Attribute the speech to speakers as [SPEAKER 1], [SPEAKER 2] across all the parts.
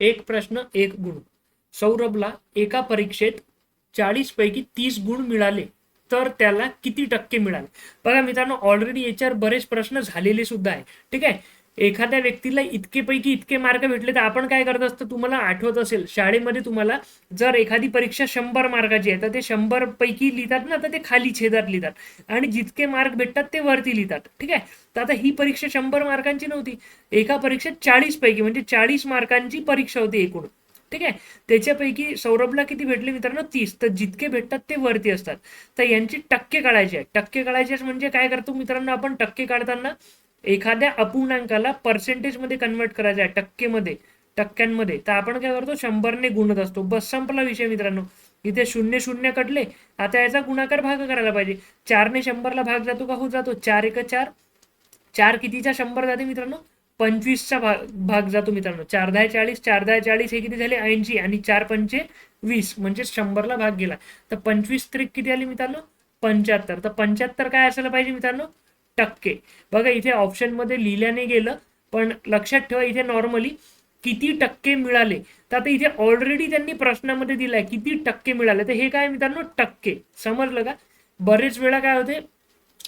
[SPEAKER 1] एक प्रश्न एक गुण. सौरभला एका परीक्षेत चाळीस पैकी तीस गुण मिळाले तर त्याला किती टक्के मिळाले? बघा मित्रांनो ऑलरेडी याच्यावर बरेच प्रश्न झालेले सुद्धा आहे. ठीक आहे? एखाद्या व्यक्तीला इतके पैकी इतके मार्क भेटले तर आपण काय करत असतो? तुम्हाला आठवत असेल शाळेमध्ये तुम्हाला जर एखादी परीक्षा शंभर मार्काची आहे तर ते शंभर पैकी लिहितात ना तर ते खाली छेदात लिहितात. आणि जितके मार्क भेटतात ते वरती लिहितात. ठीक आहे? तर आता ही परीक्षा शंभर मार्कांची नव्हती. एका परीक्षेत चाळीस पैकी म्हणजे चाळीस मार्कांची परीक्षा होती एकूण. ठीक आहे? त्याच्यापैकी सौरभला किती भेटले मित्रांनो? तीस. तर जितके भेटतात ते वरती असतात. तर यांची टक्के काढायचे आहे. टक्के काढायचे म्हणजे काय करतो मित्रांनो आपण? टक्के काढताना एखाद्या अपूर्णांकाला पर्सेंटेजमध्ये कन्वर्ट करायचं आहे टक्केमध्ये टक्क्यांमध्ये. तर आपण काय करतो? शंभरने गुणत असतो. बस संपला विषय मित्रांनो. इथे शून्य शून्य कटले आता याचा गुणाकार भाग करायला पाहिजे. चारने शंभरला भाग जातो का? हो जातो. चार एक चार. चार कितीचा शंभर जाते मित्रांनो? पंचवीसचा भाग भाग जातो मित्रांनो. चार दहा चाळीस चार दहा चाळीस हे किती झाले? ऐंशी आणि चार पंचे वीस. म्हणजे शंभरला भाग गेला. तर पंचवीस त्रिक किती आली मित्रांनो? पंच्याहत्तर. तर पंच्याहत्तर काय असायला पाहिजे मित्रांनो? टक्के. बघा इथे ऑप्शनमध्ये लिहिल्याने गेलं पण लक्षात ठेवा इथे नॉर्मली किती टक्के मिळाले? तर आता इथे ऑलरेडी त्यांनी प्रश्नामध्ये दिलाय किती टक्के मिळाले? तर हे काय मित्रांनो? टक्के. समजलं का? बरेच वेळा काय होते?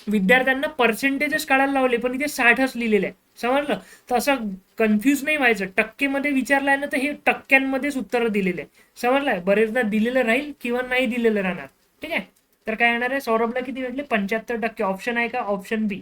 [SPEAKER 1] विद्यार्थ्यांना पर्सेंटेजेस काढायला लावले पण इथे साठच लिहिलेले आहे समजलं? तर असं कन्फ्यूज नाही व्हायचं. टक्केमध्ये विचारलं आहे ना तर हे टक्क्यांमध्येच उत्तर दिलेले आहे समजलंय? बरेचदा दिलेलं राहील किंवा नाही दिलेलं राहणार. ठीक आहे? तर काय येणार आहे? सौरभला किती भेटले? पंच्याहत्तर टक्के. ऑप्शन आहे का? ऑप्शन बी